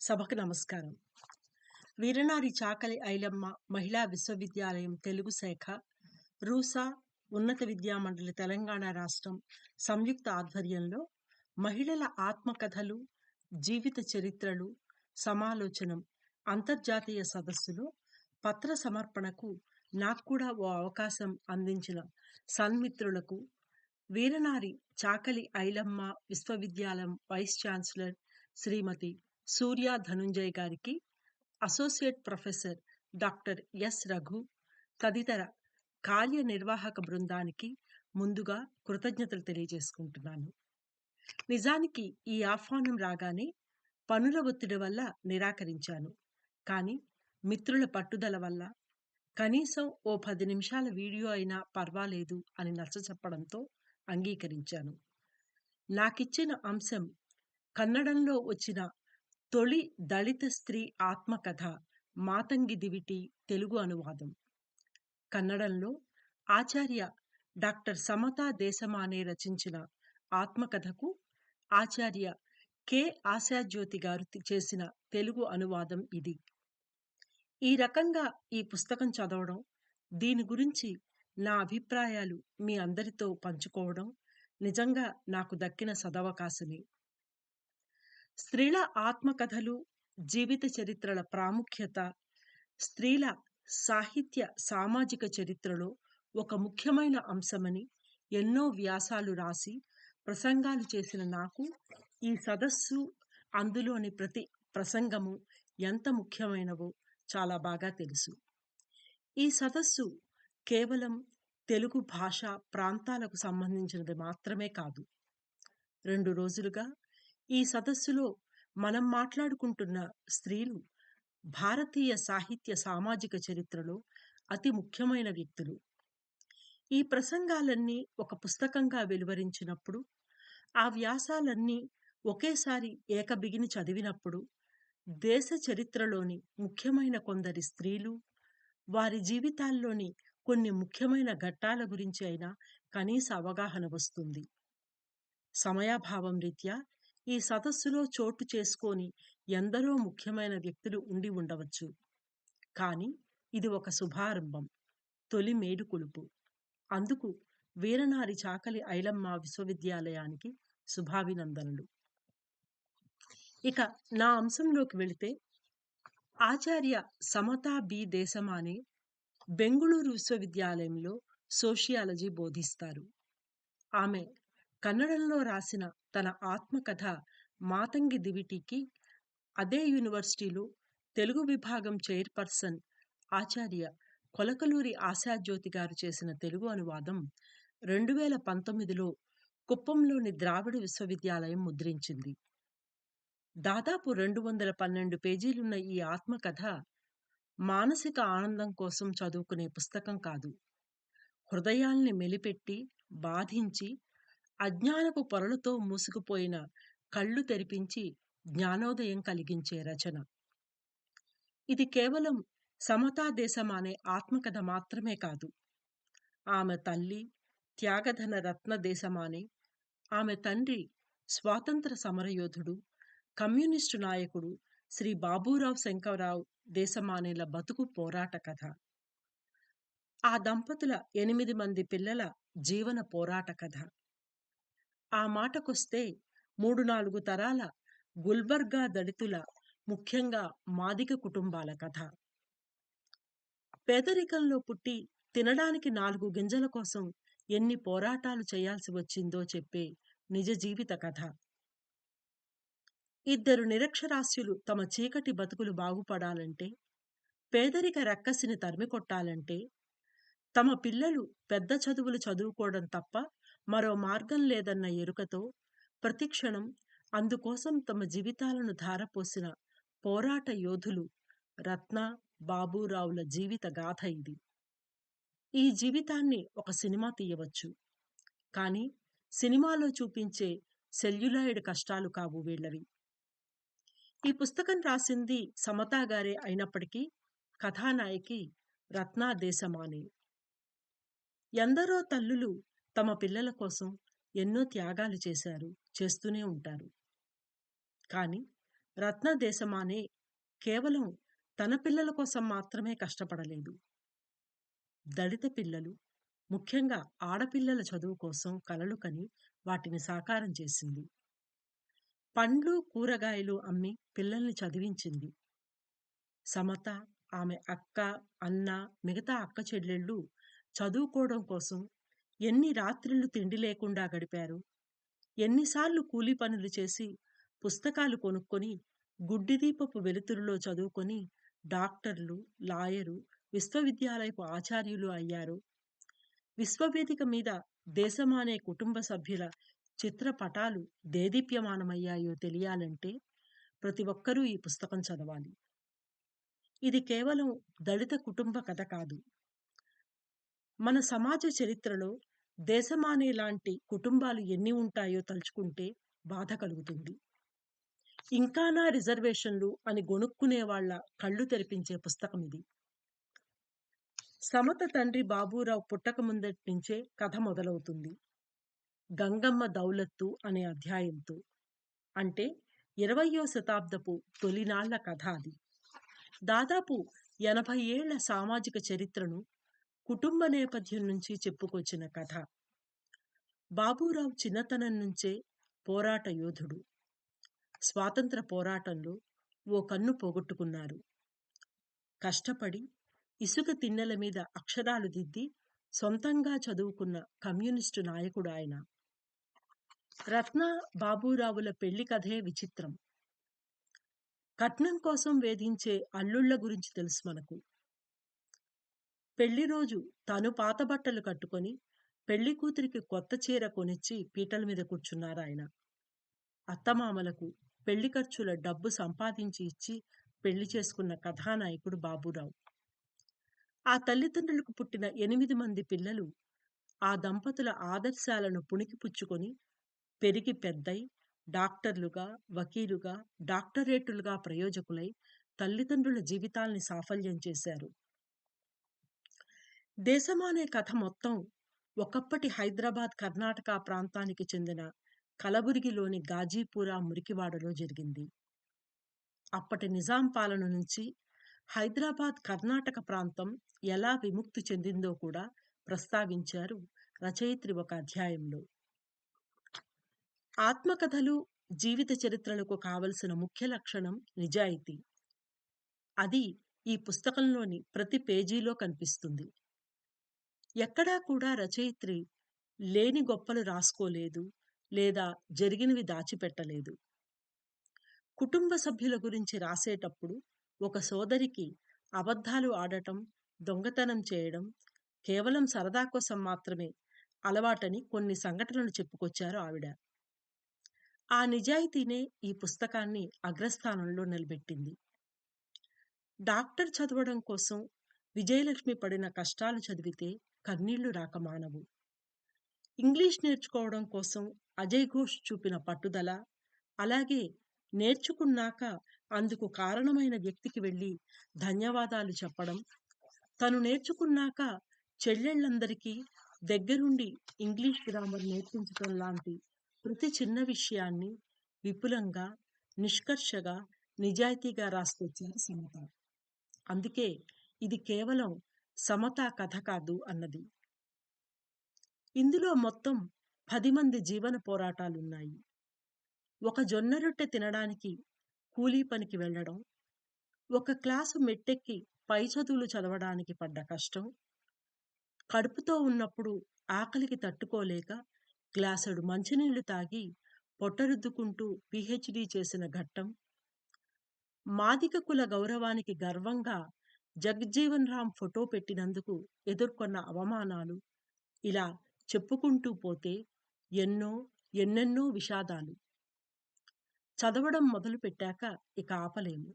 సభకు నమస్కారం. వీరనారి చాకలి ఐలమ్మ మహిళా విశ్వవిద్యాలయం తెలుగు శాఖ రూసా ఉన్నత విద్యామండలి తెలంగాణ రాష్ట్రం సంయుక్త ఆధ్వర్యంలో మహిళల ఆత్మకథలు జీవిత చరిత్రలు సమాలోచనం అంతర్జాతీయ సదస్సులో పత్ర సమర్పణకు నాకు కూడా ఓ అవకాశం అందించిన సన్మిత్రులకు వీరనారి చాకలి ఐలమ్మ విశ్వవిద్యాలయం వైస్ ఛాన్సలర్ శ్రీమతి సూర్య ధనుంజయ్ గారికి associate professor doctor S Raghu తదితర కార్యనిర్వాహక బృందానికి ముందుగా కృతజ్ఞతలు తెలియజేసుకుంటున్నాను. నిజానికి ఈ ఆహ్వానం రాగానే పనుల ఒత్తిడి వల్ల నిరాకరించాను. కానీ మిత్రుల పట్టుదల వల్ల కనీసం ఓ పది నిమిషాల వీడియో అయినా పర్వాలేదు అని నచ్చ చెప్పడంతో అంగీకరించాను. నాకిచ్చిన అంశం కన్నడంలో వచ్చిన తొలి దళిత స్త్రీ ఆత్మకథ మాతంగి దివిటి తెలుగు అనువాదం. కన్నడంలో ఆచార్య డాక్టర్ సమతా దేశమానే రచించిన ఆత్మకథకు ఆచార్య కె. ఆశాజ్యోతి గారు చేసిన తెలుగు అనువాదం ఇది. ఈ రకంగా ఈ పుస్తకం చదవడం దీని గురించి నా అభిప్రాయాలు మీ అందరితో పంచుకోవడం నిజంగా నాకు దక్కిన సదవకాశమే. స్త్రీల ఆత్మకథలు జీవిత చరిత్రల ప్రాముఖ్యత స్త్రీల సాహిత్య సామాజిక చరిత్రలో ఒక ముఖ్యమైన అంశమని ఎన్నో వ్యాసాలు రాసి ప్రసంగాలు చేసిన నాకు ఈ సదస్సు అందులోని ప్రతి ప్రసంగము ఎంత ముఖ్యమైనవో చాలా బాగా తెలుసు. ఈ సదస్సు కేవలం తెలుగు భాష ప్రాంతాలకు సంబంధించినది మాత్రమే కాదు. రెండు రోజులుగా ఈ సదస్సులో మనం మాట్లాడుకుంటున్న స్త్రీలు భారతీయ సాహిత్య సామాజిక చరిత్రలో అతి ముఖ్యమైన వ్యక్తులు. ఈ ప్రసంగాలన్నీ ఒక పుస్తకంగా వెలువరించినప్పుడు ఆ వ్యాసాలన్నీ ఒకేసారి ఏకబిగిని చదివినప్పుడు దేశ చరిత్రలోని ముఖ్యమైన కొందరి స్త్రీలు వారి జీవితాల్లోని కొన్ని ముఖ్యమైన ఘట్టాల గురించి అయినా కనీస అవగాహన వస్తుంది. సమయాభావం రీత్యా ఈ సదస్సులో చోటు చేసుకొని ఎందరో ముఖ్యమైన వ్యక్తులు ఉండి ఉండవచ్చు. కానీ ఇది ఒక శుభారంభం. తొలి మేలుకొలుపు అందుకు వీరనారి చాకలి ఐలమ్మ విశ్వవిద్యాలయానికి శుభాభినందనలు. ఇక నా అంశంలోకి వెళితే ఆచార్య సమతా బి దేశమానే బెంగుళూరు విశ్వవిద్యాలయంలో సోషియాలజీ బోధిస్తారు. ఆమె కన్నడంలో రాసిన తన ఆత్మకథ మాతంగి దివిటికి అదే యూనివర్సిటీలో తెలుగు విభాగం చైర్పర్సన్ ఆచార్య కొలకలూరి ఆశాజ్యోతి గారు చేసిన తెలుగు అనువాదం రెండు వేల పంతొమ్మిదిలో కుప్పంలోని ద్రావిడ విశ్వవిద్యాలయం ముద్రించింది. దాదాపు రెండు వందల పన్నెండు పేజీలున్న ఈ ఆత్మకథ మానసిక ఆనందం కోసం చదువుకునే పుస్తకం కాదు. హృదయాల్ని మెలిపెట్టి బాధించి అజ్ఞానపు పొరలతో మూసుకుపోయిన కళ్ళు తెరిపించి జ్ఞానోదయం కలిగించే రచన. ఇది కేవలం సమతా దేశం అనే ఆత్మకథ మాత్రమే కాదు. ఆమె తల్లి త్యాగధన రత్న దేశమానే. ఆమె తండ్రి స్వాతంత్ర సమరయోధుడు కమ్యూనిస్టు నాయకుడు శ్రీ బాబూరావు శంకరరావు దేశమానేల బతుకు పోరాట కథ. ఆ దంపతుల ఎనిమిది మంది పిల్లల జీవన పోరాట కథ. ఆ మాటకొస్తే మూడు నాలుగు తరాల గుల్బర్గా దళితుల ముఖ్యంగా మాదిక కుటుంబాల కథ. పేదరికంలో పుట్టి తినడానికి నాలుగు గింజల కోసం ఎన్ని పోరాటాలు చేయాల్సి వచ్చిందో చెప్పే నిజ జీవిత కథ. ఇద్దరు నిరక్షరాస్యులు తమ చీకటి బతుకులు బాగుపడాలంటే పేదరిక రక్కసిని తరిమి కొట్టాలంటే తమ పిల్లలు పెద్ద చదువులు చదువుకోవడం తప్ప మరో మార్గం లేదన్న ఎరుకతో ప్రతిక్షణం అందుకోసం తమ జీవితాలను ధారపోసిన పోరాట యోధులు రత్న బాబూరావుల జీవిత గాథ ఇది. ఈ జీవితాన్ని ఒక సినిమా తీయవచ్చు. కానీ సినిమాలో చూపించే సెల్యులాయిడ్ కష్టాలు కావు వీళ్ళవి. ఈ పుస్తకం రాసింది సమతా గారే అయినప్పటికీ కథానాయకి రత్నా దేశమానే. ఎందరో తల్లులు తమ పిల్లల కోసం ఎన్నో త్యాగాలు చేశారు చేస్తూనే ఉంటారు కానీ రత్న దేశమానే కేవలం తన పిల్లల కోసం మాత్రమే కష్టపడలేదు. దళిత పిల్లలు, ముఖ్యంగా ఆడపిల్లల చదువు కోసం కలలు కని వాటిని సాకారం చేసింది. పండ్లు, కూరగాయలు అమ్మి పిల్లల్ని చదివించింది. సమత, ఆమె అక్క, అన్న, మిగతా అక్క చెల్లెళ్ళు చదువుకోవడం కోసం ఎన్ని రాత్రులు తిండి లేకుండా గడిపారు. ఎన్నిసార్లు కూలి పనులు చేసి పుస్తకాలు కొనుక్కొని గుడ్డిదీపపు వెలుతురులో చదువుకొని డాక్టర్లు, లాయరు, విశ్వవిద్యాలయపు ఆచార్యులు అయ్యారు. విశ్వవేదిక మీద దేశమానే కుటుంబ సభ్యుల చిత్రపటాలు దేదీప్యమానమయ్యాయో తెలియాలంటే ప్రతి ఒక్కరూ ఈ పుస్తకం చదవాలి. ఇది కేవలం దళిత కుటుంబ కథ కాదు. మన సమాజ చరిత్రలో దేశమానే లాంటి కుటుంబాలు ఎన్ని ఉంటాయో తలుచుకుంటే బాధ కలుగుతుంది. ఇంకానా రిజర్వేషన్లు అని గొణుక్కునే వాళ్ళ కళ్ళు తెరిపించే పుస్తకం ఇది సమత తండ్రి బాబూరావు పుట్టక ముందటి నుంచే కథ మొదలవుతుంది. గంగమ్మ దౌలత్తు అనే అధ్యాయంతో. అంటే ఇరవయ్యో శతాబ్దపు తొలినాళ్ళ కథ అది. దాదాపు ఎనభై ఏళ్ళ సామాజిక చరిత్రను కుటుంబ నేపథ్యం నుంచి చెప్పుకొచ్చిన కథ. బాబూరావు చిన్నతనం నుంచే పోరాట యోధుడు. స్వాతంత్ర పోరాటంలో ఓ కన్ను పోగొట్టుకున్నారు. కష్టపడి ఇసుక తిన్నెల మీద అక్షరాలు దిద్ది సొంతంగా చదువుకున్న కమ్యూనిస్టు నాయకుడు ఆయన. రత్న, బాబూరావుల పెళ్ళి కథే విచిత్రం. కట్నం కోసం వేధించే అల్లుళ్ళ గురించి తెలుసు మనకు. పెళ్ళి రోజు తను పాత బట్టలు కట్టుకొని పెళ్ళి కూతురికి కొత్త చీర కొనిచ్చి పీటల మీద కూర్చున్నారాయన. అత్తమామలకు పెళ్ళి ఖర్చుల డబ్బు సంపాదించి ఇచ్చి పెళ్ళి చేసుకున్న కథానాయకుడు బాబూరావు. ఆ తల్లిదండ్రులకు పుట్టిన ఎనిమిది మంది పిల్లలు ఆ దంపతుల ఆదర్శాలను పుణికిపుచ్చుకొని పెరిగి పెద్దై డాక్టర్లుగా, వకీలుగా, డాక్టరేటులుగా ప్రయోజకులై తల్లిదండ్రుల జీవితాల్ని సాఫల్యం చేశారు. దేశమానే కథ మొత్తం ఒకప్పటి హైదరాబాద్, కర్ణాటక ప్రాంతానికి చెందిన కలబురిగిలోని గాజీపురా మురికివాడలో జరిగింది. అప్పటి నిజాం పాలన నుంచి హైదరాబాద్, కర్ణాటక ప్రాంతం ఎలా విముక్తి చెందిందో కూడా ప్రస్తావించారు రచయిత్రి ఒక అధ్యాయంలో. ఆత్మకథలు, జీవిత చరిత్రలకు కావలసిన ముఖ్య లక్షణం నిజాయితీ. అది ఈ పుస్తకంలోని ప్రతి పేజీలో కనిపిస్తుంది. ఎక్కడా కూడా రచయిత్రి లేని గొప్పలు రాసుకోలేదు లేదా జరిగినవి దాచిపెట్టలేదు. కుటుంబ సభ్యుల గురించి రాసేటప్పుడు ఒక సోదరికి అబద్ధాలు ఆడటం, దొంగతనం చేయడం కేవలం సరదా కోసం మాత్రమే అలవాటని కొన్ని సంఘటనలు చెప్పుకొచ్చారు ఆవిడ. ఆ నిజాయితీనే ఈ పుస్తకాన్ని అగ్రస్థానంలో నిలబెట్టింది. డాక్టర్ చదవడం కోసం విజయలక్ష్మి పడిన కష్టాలు చదివితే కన్నీళ్ళు రాక మానవు. ఇంగ్లీష్ నేర్చుకోవడం కోసం అజయ్ ఘోష్ చూపిన పట్టుదల, అలాగే నేర్చుకున్నాక అందుకు కారణమైన వ్యక్తికి వెళ్ళి ధన్యవాదాలు చెప్పడం, తను నేర్చుకున్నాక చెల్లెళ్ళందరికీ దగ్గరుండి ఇంగ్లీష్ గ్రామర్ నేర్పించడం లాంటి ప్రతి చిన్న విషయాన్ని విపులంగా, నిష్కర్షగా, నిజాయితీగా రాసుకొచ్చారు సమత. అందుకే ఇది కేవలం సమత కథ కాదు అన్నది. ఇందులో మొత్తం పది మంది జీవన పోరాటాలున్నాయి. ఒక జొన్న రొట్టె తినడానికి కూలీ పనికి వెళ్ళడం ఒక క్లాసు మెట్టెక్కి పై చదువులు చదవడానికి పడ్డ కష్టం, కడుపుతో ఉన్నప్పుడు ఆకలికి తట్టుకోలేక గ్లాసుడు మంచినీళ్ళు తాగి పొట్టరుద్దుకుంటూ పిహెచ్డి చేసిన ఘట్టం, మాదిక కుల గౌరవానికి గర్వంగా జగ్జీవన్ రామ్ ఫోటో పెట్టినందుకు ఎదుర్కొన్న అవమానాలు ఇలా చెప్పుకుంటూ పోతే ఎన్నో ఎన్నెన్నో విషాదాలు. చదవడం మొదలుపెట్టాక ఇక ఆపలేము.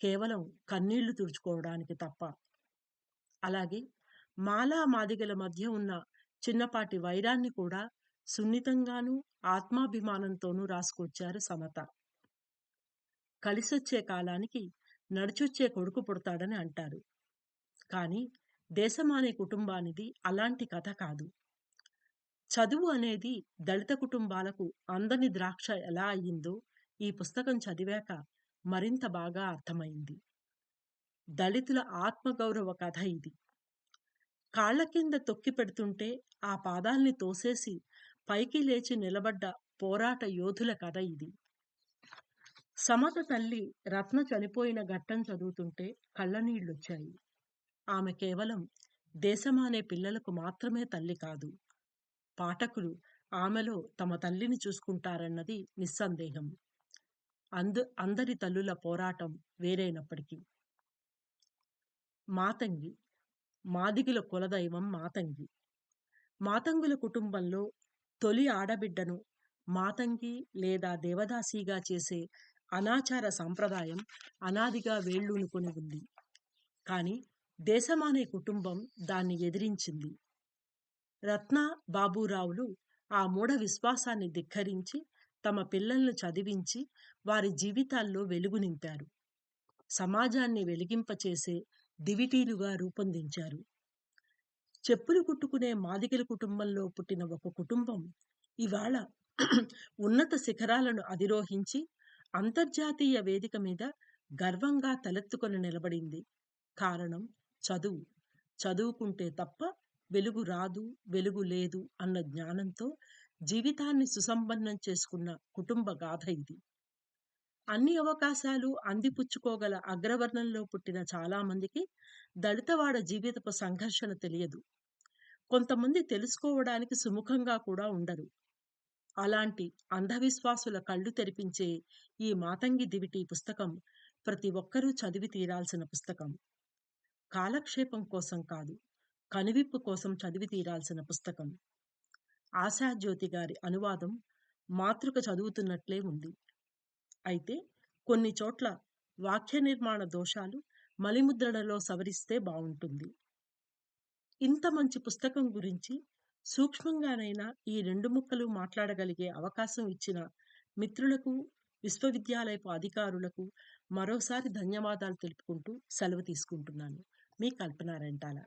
కేవలం కన్నీళ్ళు తుడుచుకోవడానికి తప్ప. అలాగే మాలా మాదిగల మధ్య ఉన్న చిన్నపాటి వైరాన్ని కూడా సున్నితంగానూ, ఆత్మాభిమానంతోనూ రాసుకొచ్చారు సమత. కలిసొచ్చే కాలానికి నడుచుచ్చే కొడుకు పుడతాడని అంటారు. కానీ దేశమానే కుటుంబానిది అలాంటి కథ కాదు. చదువు అనేది దళిత కుటుంబాలకు అందని ద్రాక్ష ఎలా అయ్యిందో ఈ పుస్తకం చదివాక మరింత బాగా అర్థమైంది. దళితుల ఆత్మగౌరవ కథ ఇది. కాళ్ళ కింద తొక్కి పెడుతుంటే ఆ పాదాల్ని తోసేసి పైకి లేచి నిలబడ్డ పోరాట యోధుల కథ ఇది. సమత తల్లి రత్న చనిపోయిన ఘట్టం చదువుతుంటే కళ్ళనీళ్ళొచ్చాయి ఆమె కేవలం దేశమానే పిల్లలకు మాత్రమే తల్లి కాదు. పాఠకులు ఆమెలో తమ తల్లిని చూసుకుంటారన్నది నిస్సందేహం. అంద అందరి తల్లుల పోరాటం వేరైనప్పటికీ. మాతంగి మాదిగుల కులదైవం మాతంగి. మాతంగుల కుటుంబంలో తొలి ఆడబిడ్డను మాతంగి లేదా దేవదాసిగా చేసే అనాచార సాంప్రదాయం అనాదిగా వేళ్ళూనుకొని ఉంది. కానీ దేశమానే కుటుంబం దాన్ని ఎదిరించింది. రత్న, బాబురావులు ఆ మూఢ విశ్వాసాన్ని ధిక్కరించి తమ పిల్లలను చదివించి వారి జీవితాల్లో వెలుగు నింపారు. సమాజాన్ని వెలిగింపచేసే దివిటీలుగా రూపొందించారు. చెప్పులు కుట్టుకునే మాదిగల కుటుంబంలో పుట్టిన ఒక కుటుంబం ఇవాళ ఉన్నత శిఖరాలను అధిరోహించి అంతర్జాతీయ వేదిక మీద గర్వంగా తలెత్తుకొని నిలబడింది. కారణం చదువు. చదువుకుంటే తప్ప వెలుగు రాదు, వెలుగు లేదు అన్న జ్ఞానంతో జీవితాన్ని సుసంపన్నం చేసుకున్న కుటుంబ గాథ ఇది. అన్ని అవకాశాలు అందిపుచ్చుకోగల అగ్రవర్ణంలో పుట్టిన చాలామందికి దళితవాడ జీవితపు సంఘర్షణ తెలియదు. కొంతమంది తెలుసుకోవడానికి సుముఖంగా కూడా ఉండరు. అలాంటి అంధవిశ్వాసుల కళ్ళు తెరిపించే ఈ మాతంగి దివిటి పుస్తకం ప్రతి ఒక్కరూ చదివి తీరాల్సిన పుస్తకం. కాలక్షేపం కోసం కాదు, కనువిప్పు కోసం చదివి తీరాల్సిన పుస్తకం. ఆశాజ్యోతి గారి అనువాదం మాతృక చదువుతున్నట్లే ఉంది. అయితే కొన్ని చోట్ల వాక్య నిర్మాణ దోషాలు మలిముద్రణలో సవరిస్తే బాగుంటుంది ఇంత మంచి పుస్తకం గురించి సూక్ష్మంగానైనా ఈ రెండు ముక్కలు మాట్లాడగలిగే అవకాశం ఇచ్చిన మిత్రులకు, విశ్వవిద్యాలయపు అధికారులకు మరోసారి ధన్యవాదాలు తెలుపుకుంటూ సెలవు తీసుకుంటున్నాను. మీ కల్పన రెంటాల.